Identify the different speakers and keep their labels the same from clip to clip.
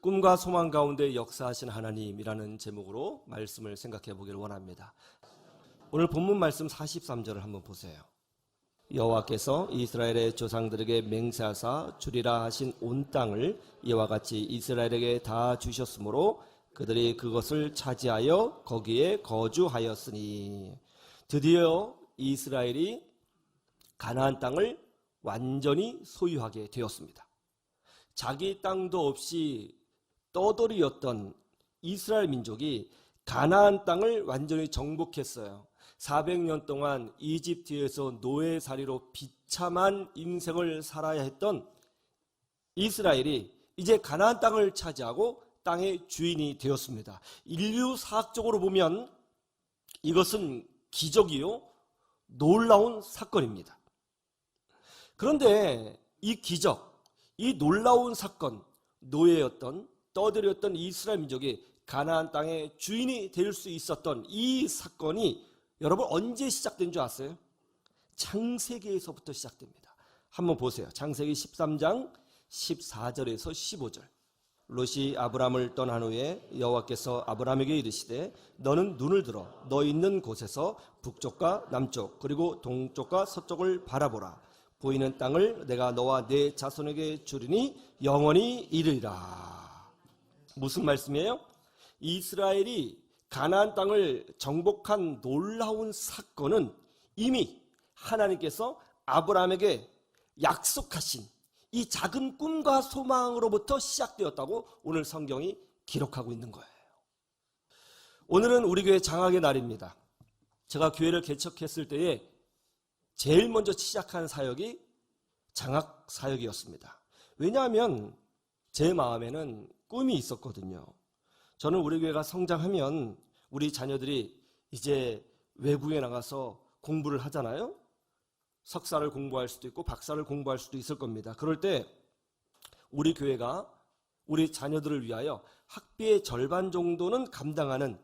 Speaker 1: 꿈과 소망 가운데 역사하신 하나님이라는 제목으로 말씀을 생각해 보기를 원합니다. 오늘 본문 말씀 43절을 한번 보세요. 여호와께서 이스라엘의 조상들에게 맹세하사 주리라 하신 온 땅을 이와 같이 이스라엘에게 다 주셨으므로 그들이 그것을 차지하여 거기에 거주하였으니 드디어 이스라엘이 가나안 땅을 완전히 소유하게 되었습니다. 자기 땅도 없이 떠돌이였던 이스라엘 민족이 가나안 땅을 완전히 정복했어요. 400년 동안 이집트에서 노예살이로 비참한 인생을 살아야 했던 이스라엘이 이제 가나안 땅을 차지하고 땅의 주인이 되었습니다. 인류 사학적으로 보면 이것은 기적이요 놀라운 사건입니다. 그런데 이 기적, 이 놀라운 사건, 노예였던 떠들였던 이스라엘 민족이 가나안 땅의 주인이 될 수 있었던 이 사건이 여러분 언제 시작된 줄 아세요? 창세기에서부터 시작됩니다. 한번 보세요. 창세기 13장 14절에서 15절. 롯이 아브람을 떠난 후에 여호와께서 아브람에게 이르시되 너는 눈을 들어 너 있는 곳에서 북쪽과 남쪽 그리고 동쪽과 서쪽을 바라보라 보이는 땅을 내가 너와 내 자손에게 주리니 영원히 이르리라 무슨 말씀이에요? 이스라엘이 가나안 땅을 정복한 놀라운 사건은 이미 하나님께서 아브라함에게 약속하신 이 작은 꿈과 소망으로부터 시작되었다고 오늘 성경이 기록하고 있는 거예요. 오늘은 우리 교회 장학의 날입니다. 제가 교회를 개척했을 때에 제일 먼저 시작한 사역이 장학 사역이었습니다. 왜냐하면 제 마음에는 꿈이 있었거든요. 저는 우리 교회가 성장하면 우리 자녀들이 이제 외국에 나가서 공부를 하잖아요. 석사를 공부할 수도 있고 박사를 공부할 수도 있을 겁니다. 그럴 때 우리 교회가 우리 자녀들을 위하여 학비의 절반 정도는 감당하는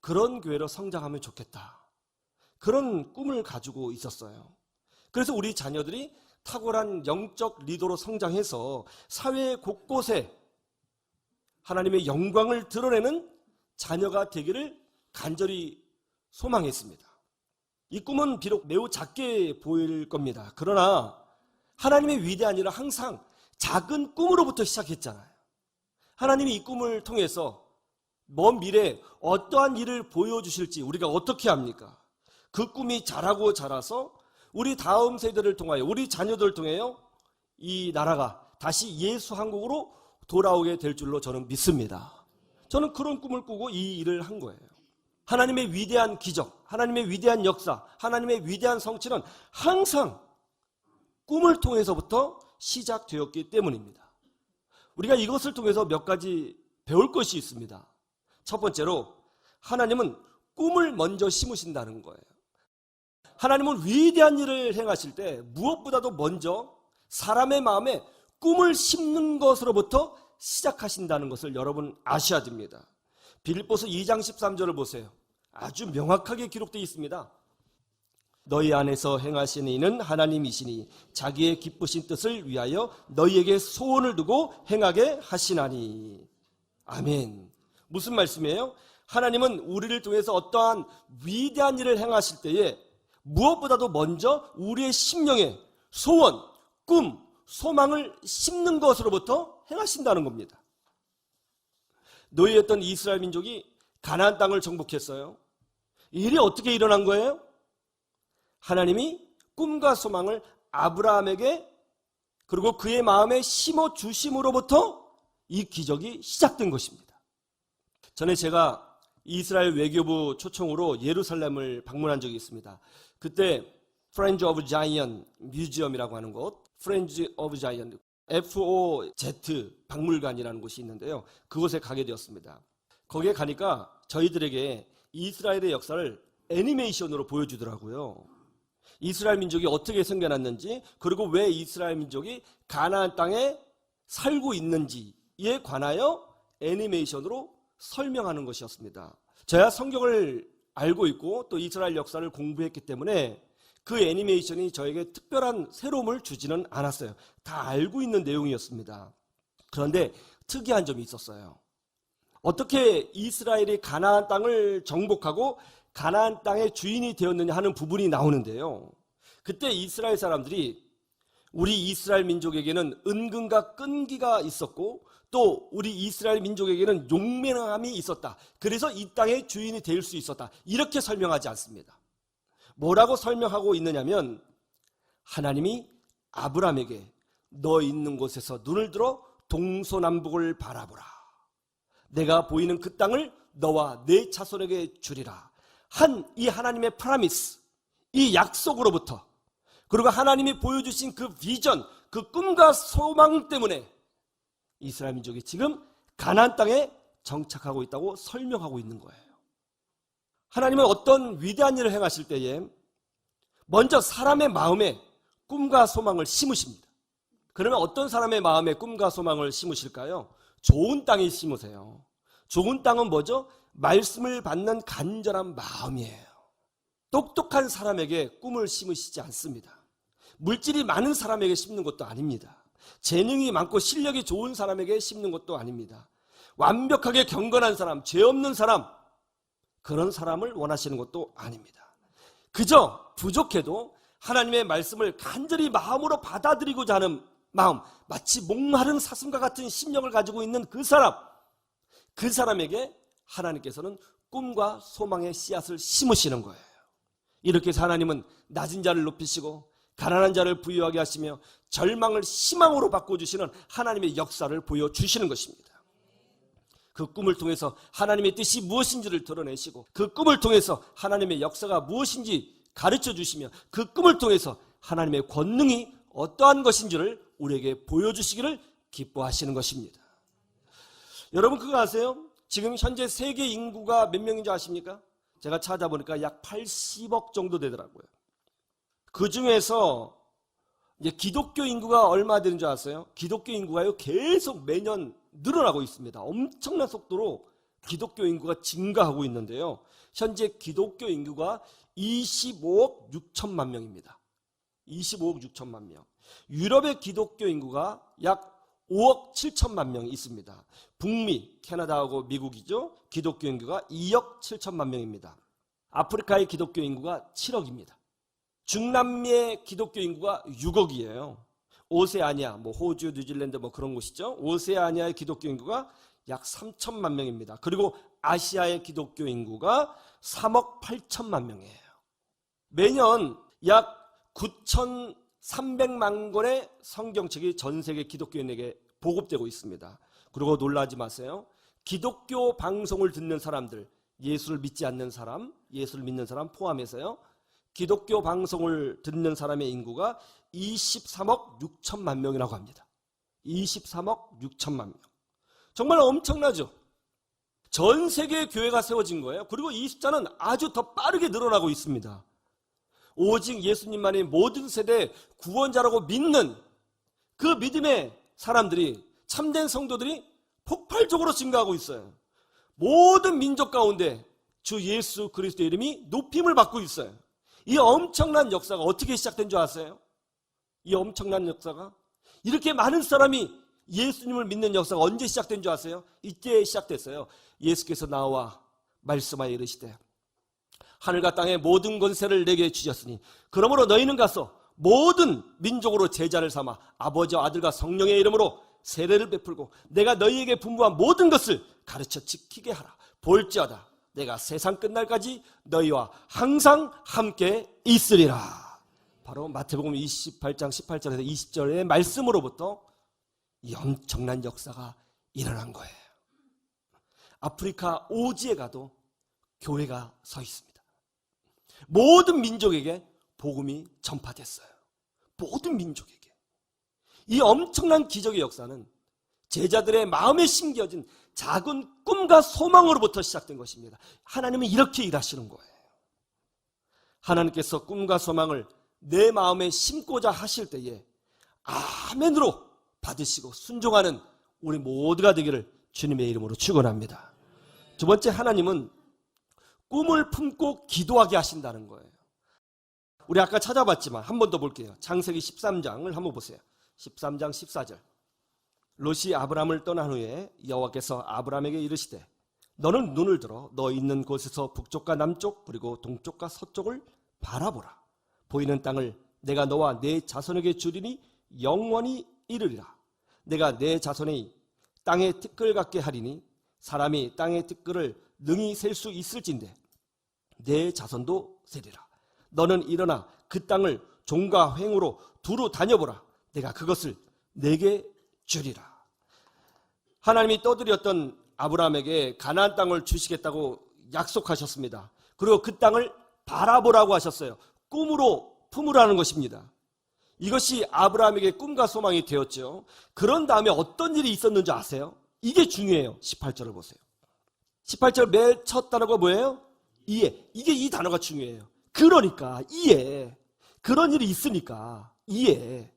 Speaker 1: 그런 교회로 성장하면 좋겠다. 그런 꿈을 가지고 있었어요. 그래서 우리 자녀들이 탁월한 영적 리더로 성장해서 사회 곳곳에 하나님의 영광을 드러내는 자녀가 되기를 간절히 소망했습니다. 이 꿈은 비록 매우 작게 보일 겁니다. 그러나 하나님의 위대한 일은 항상 작은 꿈으로부터 시작했잖아요. 하나님이 이 꿈을 통해서 먼 미래에 어떠한 일을 보여주실지 우리가 어떻게 합니까? 그 꿈이 자라고 자라서 우리 다음 세대를 통하여 우리 자녀들을 통하여 이 나라가 다시 예수 한국으로 돌아오게 될 줄로 저는 믿습니다. 저는 그런 꿈을 꾸고 이 일을 한 거예요. 하나님의 위대한 기적, 하나님의 위대한 역사, 하나님의 위대한 성취는 항상 꿈을 통해서부터 시작되었기 때문입니다. 우리가 이것을 통해서 몇 가지 배울 것이 있습니다. 첫 번째로 하나님은 꿈을 먼저 심으신다는 거예요. 하나님은 위대한 일을 행하실 때 무엇보다도 먼저 사람의 마음에 꿈을 심는 것으로부터 시작하신다는 것을 여러분 아셔야 됩니다. 빌립보서 2장 13절을 보세요. 아주 명확하게 기록되어 있습니다. 너희 안에서 행하시는 이는 하나님이시니 자기의 기쁘신 뜻을 위하여 너희에게 소원을 두고 행하게 하시나니. 아멘. 무슨 말씀이에요? 하나님은 우리를 통해서 어떠한 위대한 일을 행하실 때에 무엇보다도 먼저 우리의 심령에 소원, 꿈, 소망을 심는 것으로부터 행하신다는 겁니다. 노예였던 이스라엘 민족이 가나안 땅을 정복했어요. 이 일이 어떻게 일어난 거예요? 하나님이 꿈과 소망을 아브라함에게 그리고 그의 마음에 심어 주심으로부터 이 기적이 시작된 것입니다. 전에 제가 이스라엘 외교부 초청으로 예루살렘을 방문한 적이 있습니다. 그때 프렌즈 오브 자이언 뮤지엄이라고 하는 곳, 프렌즈 오브 자이언 FOZ 박물관이라는 곳이 있는데요. 그곳에 가게 되었습니다. 거기에 가니까 저희들에게 이스라엘의 역사를 애니메이션으로 보여주더라고요. 이스라엘 민족이 어떻게 생겨났는지, 그리고 왜 이스라엘 민족이 가나안 땅에 살고 있는지에 관하여 애니메이션으로 설명하는 것이었습니다. 저야 성경을 알고 있고 또 이스라엘 역사를 공부했기 때문에 그 애니메이션이 저에게 특별한 새로움을 주지는 않았어요. 다 알고 있는 내용이었습니다. 그런데 특이한 점이 있었어요. 어떻게 이스라엘이 가나안 땅을 정복하고 가나안 땅의 주인이 되었느냐 하는 부분이 나오는데요. 그때 이스라엘 사람들이 우리 이스라엘 민족에게는 은근과 끈기가 있었고 또 우리 이스라엘 민족에게는 용맹함이 있었다. 그래서 이 땅의 주인이 될 수 있었다. 이렇게 설명하지 않습니다. 뭐라고 설명하고 있느냐면 하나님이 아브라함에게 너 있는 곳에서 눈을 들어 동서남북을 바라보라. 내가 보이는 그 땅을 너와 내 자손에게 주리라. 한 이 하나님의 프라미스, 이 약속으로부터 그리고 하나님이 보여주신 그 비전, 그 꿈과 소망 때문에 이스라엘 민족이 지금 가나안 땅에 정착하고 있다고 설명하고 있는 거예요. 하나님은 어떤 위대한 일을 행하실 때에 먼저 사람의 마음에 꿈과 소망을 심으십니다. 그러면 어떤 사람의 마음에 꿈과 소망을 심으실까요? 좋은 땅에 심으세요. 좋은 땅은 뭐죠? 말씀을 받는 간절한 마음이에요. 똑똑한 사람에게 꿈을 심으시지 않습니다. 물질이 많은 사람에게 심는 것도 아닙니다. 재능이 많고 실력이 좋은 사람에게 심는 것도 아닙니다. 완벽하게 경건한 사람, 죄 없는 사람, 그런 사람을 원하시는 것도 아닙니다. 그저 부족해도 하나님의 말씀을 간절히 마음으로 받아들이고자 하는 마음, 마치 목마른 사슴과 같은 심령을 가지고 있는 그 사람, 그 사람에게 하나님께서는 꿈과 소망의 씨앗을 심으시는 거예요. 이렇게 하나님은 낮은 자를 높이시고 가난한 자를 부유하게 하시며 절망을 희망으로 바꿔주시는 하나님의 역사를 보여주시는 것입니다. 그 꿈을 통해서 하나님의 뜻이 무엇인지를 드러내시고 그 꿈을 통해서 하나님의 역사가 무엇인지 가르쳐 주시며 그 꿈을 통해서 하나님의 권능이 어떠한 것인지를 우리에게 보여주시기를 기뻐하시는 것입니다. 여러분 그거 아세요? 지금 현재 세계 인구가 몇 명인지 아십니까? 제가 찾아보니까 약 80억 정도 되더라고요. 그 중에서 이제 기독교 인구가 얼마 되는 줄 아세요? 기독교 인구가요 계속 매년 늘어나고 있습니다. 엄청난 속도로 기독교 인구가 증가하고 있는데요. 현재 기독교 인구가 25억 6천만 명입니다. 25억 6천만 명. 유럽의 기독교 인구가 약 5억 7천만 명이 있습니다. 북미, 캐나다하고 미국이죠. 기독교 인구가 2억 7천만 명입니다. 아프리카의 기독교 인구가 7억입니다. 중남미의 기독교 인구가 6억이에요. 오세아니아, 뭐 호주, 뉴질랜드 뭐 그런 곳이죠. 오세아니아의 기독교 인구가 약 3천만 명입니다. 그리고 아시아의 기독교 인구가 3억 8천만 명이에요. 매년 약 9,300만 권의 성경책이 전 세계 기독교인에게 보급되고 있습니다. 그리고 놀라지 마세요. 기독교 방송을 듣는 사람들, 예수를 믿지 않는 사람, 예수를 믿는 사람 포함해서요. 기독교 방송을 듣는 사람의 인구가 23억 6천만 명이라고 합니다. 23억 6천만 명. 정말 엄청나죠? 전 세계 교회가 세워진 거예요. 그리고 이 숫자는 아주 더 빠르게 늘어나고 있습니다. 오직 예수님만이 모든 세대 구원자라고 믿는 그 믿음의 사람들이 참된 성도들이 폭발적으로 증가하고 있어요. 모든 민족 가운데 주 예수 그리스도의 이름이 높임을 받고 있어요. 이 엄청난 역사가 어떻게 시작된 줄 아세요? 이 엄청난 역사가 이렇게 많은 사람이 예수님을 믿는 역사가 언제 시작된 줄 아세요? 이때 시작됐어요. 예수께서 나와 말씀하여 이르시되 하늘과 땅의 모든 권세를 내게 주셨으니 그러므로 너희는 가서 모든 민족으로 제자를 삼아 아버지와 아들과 성령의 이름으로 세례를 베풀고 내가 너희에게 분부한 모든 것을 가르쳐 지키게 하라. 볼지어다 내가 세상 끝날까지 너희와 항상 함께 있으리라. 바로 마태복음 28장 18절에서 20절의 말씀으로부터 이 엄청난 역사가 일어난 거예요. 아프리카 오지에 가도 교회가 서 있습니다. 모든 민족에게 복음이 전파됐어요. 모든 민족에게. 이 엄청난 기적의 역사는 제자들의 마음에 심겨진 작은 꿈과 소망으로부터 시작된 것입니다. 하나님은 이렇게 일하시는 거예요. 하나님께서 꿈과 소망을 내 마음에 심고자 하실 때에 아멘으로 받으시고 순종하는 우리 모두가 되기를 주님의 이름으로 축원합니다. 두 번째 하나님은 꿈을 품고 기도하게 하신다는 거예요. 우리 아까 찾아봤지만 한 번 더 볼게요. 창세기 13장을 한번 보세요. 13장 14절. 롯이 아브람을 떠난 후에 여호와께서 아브람에게 이르시되 너는 눈을 들어 너 있는 곳에서 북쪽과 남쪽 그리고 동쪽과 서쪽을 바라보라 보이는 땅을 내가 너와 내 자손에게 주리니 영원히 이르리라 내가 내 자손의 땅의 티끌 같게 하리니 사람이 땅의 티끌을 능히 셀 수 있을진데 내 자손도 세리라. 너는 일어나 그 땅을 종과 횡으로 두루 다녀보라. 내가 그것을 내게 주리라. 하나님이 떠들였던 아브라함에게 가나안 땅을 주시겠다고 약속하셨습니다. 그리고 그 땅을 바라보라고 하셨어요. 꿈으로 품으라는 것입니다. 이것이 아브라함에게 꿈과 소망이 되었죠. 그런 다음에 어떤 일이 있었는지 아세요? 이게 중요해요. 18절을 보세요. 18절 맨첫 단어가 뭐예요? 이해. 이게 이 단어가 중요해요. 그러니까 이해. 그런 일이 있으니까 이해.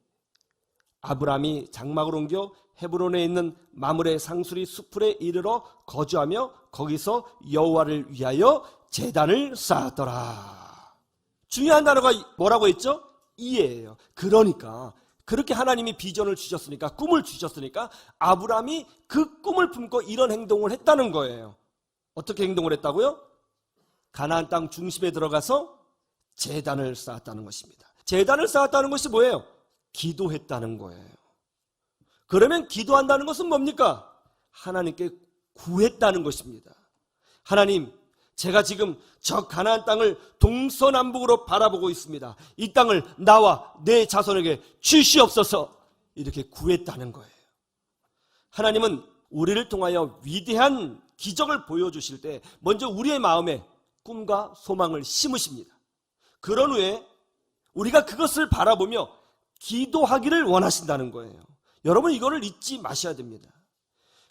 Speaker 1: 아브라함이 장막을 옮겨 헤브론에 있는 마물의 상수리 수풀에 이르러 거주하며 거기서 여호와를 위하여 제단을 쌓았더라. 중요한 단어가 뭐라고 했죠? 이해예요. 그러니까 그렇게 하나님이 비전을 주셨으니까 꿈을 주셨으니까 아브라함이 그 꿈을 품고 이런 행동을 했다는 거예요. 어떻게 행동을 했다고요? 가나안 땅 중심에 들어가서 재단을 쌓았다는 것입니다. 재단을 쌓았다는 것이 뭐예요? 기도했다는 거예요. 그러면 기도한다는 것은 뭡니까? 하나님께 구했다는 것입니다. 하나님, 제가 지금 저 가나안 땅을 동서남북으로 바라보고 있습니다. 이 땅을 나와 내 자손에게 주시옵소서 이렇게 구했다는 거예요. 하나님은 우리를 통하여 위대한 기적을 보여주실 때 먼저 우리의 마음에 꿈과 소망을 심으십니다. 그런 후에 우리가 그것을 바라보며 기도하기를 원하신다는 거예요. 여러분 이거를 잊지 마셔야 됩니다.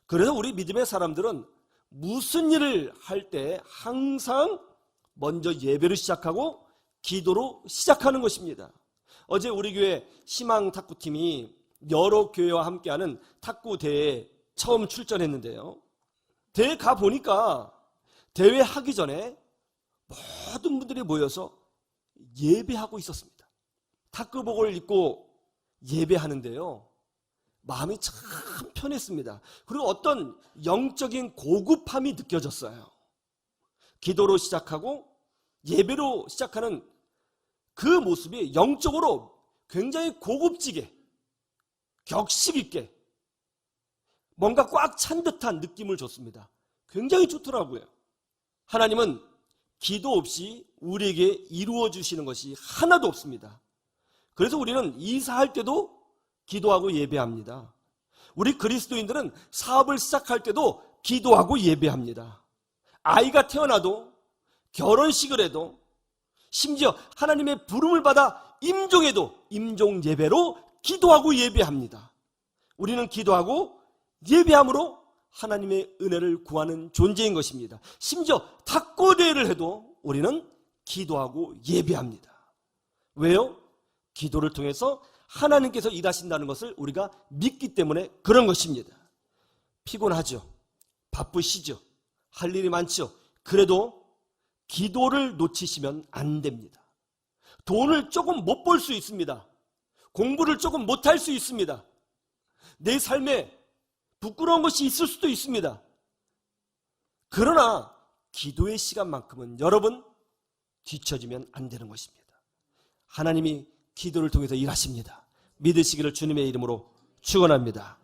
Speaker 1: 그래서 우리 믿음의 사람들은 무슨 일을 할 때 항상 먼저 예배를 시작하고 기도로 시작하는 것입니다. 어제 우리 교회 희망 탁구팀이 여러 교회와 함께하는 탁구 대회에 처음 출전했는데요. 대회 가 보니까 대회 하기 전에 모든 분들이 모여서 예배하고 있었습니다. 탁구복을 입고 예배하는데요. 마음이 참 편했습니다. 그리고 어떤 영적인 고급함이 느껴졌어요. 기도로 시작하고 예배로 시작하는 그 모습이 영적으로 굉장히 고급지게, 격식 있게, 뭔가 꽉 찬 듯한 느낌을 줬습니다. 굉장히 좋더라고요. 하나님은 기도 없이 우리에게 이루어 주시는 것이 하나도 없습니다. 그래서 우리는 이사할 때도 기도하고 예배합니다. 우리 그리스도인들은 사업을 시작할 때도 기도하고 예배합니다. 아이가 태어나도 결혼식을 해도 심지어 하나님의 부름을 받아 임종해도 임종 예배로 기도하고 예배합니다. 우리는 기도하고 예배함으로 하나님의 은혜를 구하는 존재인 것입니다. 심지어 탁구대회를 해도 우리는 기도하고 예배합니다. 왜요? 기도를 통해서 하나님께서 일하신다는 것을 우리가 믿기 때문에 그런 것입니다. 피곤하죠. 바쁘시죠. 할 일이 많죠. 그래도 기도를 놓치시면 안 됩니다. 돈을 조금 못 벌 수 있습니다. 공부를 조금 못 할 수 있습니다. 내 삶에 부끄러운 것이 있을 수도 있습니다. 그러나 기도의 시간만큼은 여러분 뒤처지면 안 되는 것입니다. 하나님이 기도를 통해서 일하십니다. 믿으시기를 주님의 이름으로 축원합니다.